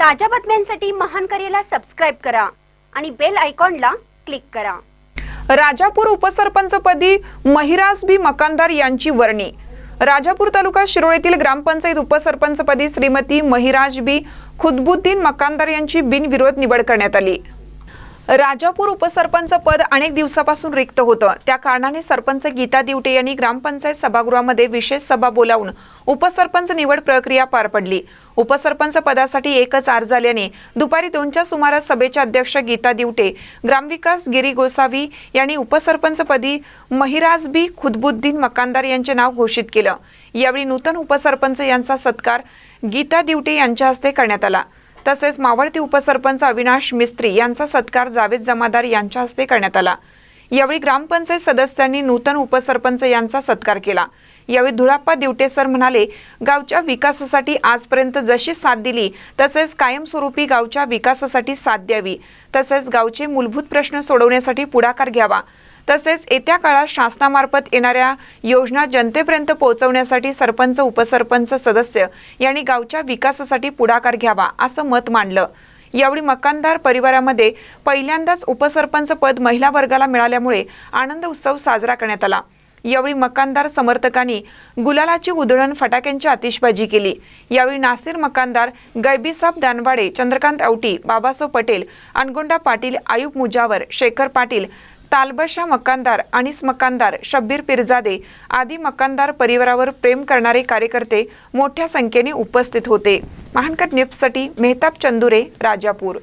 ताज्या बातम्यांसाठी महान करेला सबस्क्राईब करा आणि बेल आयकॉनला क्लिक करा. राजापूर उपसरपंचपदी महिराज बी मकानदार यांची वर्णी. राजापूर तालुका शिरोळीतील ग्रामपंचायत उपसरपंचपदी श्रीमती महिराज बी खुदबुद्दीन मकानदार यांची बिनविरोध निवड करण्यात आली. राजापूर उपसरपंच पद अनेक दिवसापासून रिक्त होतं. त्या कारणाने सरपंच गीता दिवटे यांनी ग्रामपंचायत सभागृहामध्ये विशेष सभा बोलावून उपसरपंच निवड प्रक्रिया पार पडली. उपसरपंच पदासाठी एकच अर्ज आल्याने दुपारी दोनच्या सुमारास सभेच्या अध्यक्ष गीता दिवटे ग्रामविकास गिरी गोसावी यांनी उपसरपंचपदी महिराज बी खुदबुद्दीन मकानदार यांचे नाव घोषित केलं. यावेळी नूतन उपसरपंच यांचा सत्कार गीता दिवटे यांच्या हस्ते करण्यात आला. तसेच मावळती उपसरपंच अविनाश मिस्त्री यांचा सत्कार जावेद जमादार यांच्या हस्ते करण्यात आला. यावेळी ग्रामपंचायत सदस्यांनी नूतन उपसरपंच यांचा सत्कार केला. यावेळी धुळाप्पा दिवटेसर म्हणाले गावच्या विकासासाठी आजपर्यंत जशी साथ दिली तसेच कायमस्वरूपी गावच्या विकासासाठी साथ द्यावी. तसेच गावचे मूलभूत प्रश्न सोडवण्यासाठी पुढाकार घ्यावा. तसेच येत्या काळात शासनामार्फत येणाऱ्या योजना जनतेपर्यंत पोहोचवण्यासाठी सरपंच उपसरपंच सदस्य यांनी गावच्या विकासासाठी पुढाकार घ्यावा असं मत मांडलं. यावेळी मकानदार परिवारामध्ये पहिल्यांदाच उपसरपंच पद महिला वर्गाला मिळाल्यामुळे आनंद उत्सव साजरा करण्यात आला. यावेळी मकानदार समर्थकांनी गुलालाची उधळण फटाक्यांची आतिषबाजी केली. यावेळी नासिर मकानदार गैबीसाब दानवाडे चंद्रकांत औटी बाबासाहेब पटेल अनगोंडा पाटील आयुब मुजावर शेखर पाटील तालबशा मकानदार आणि मकानदार शब्बीर पिरजादे आदी मकानदार परिवारावर प्रेम करणारे कार्यकर्ते मोठ्या संख्येने उपस्थित होते. महानकर न्यूजसाठी मेहताब चंदुरे राजापूर.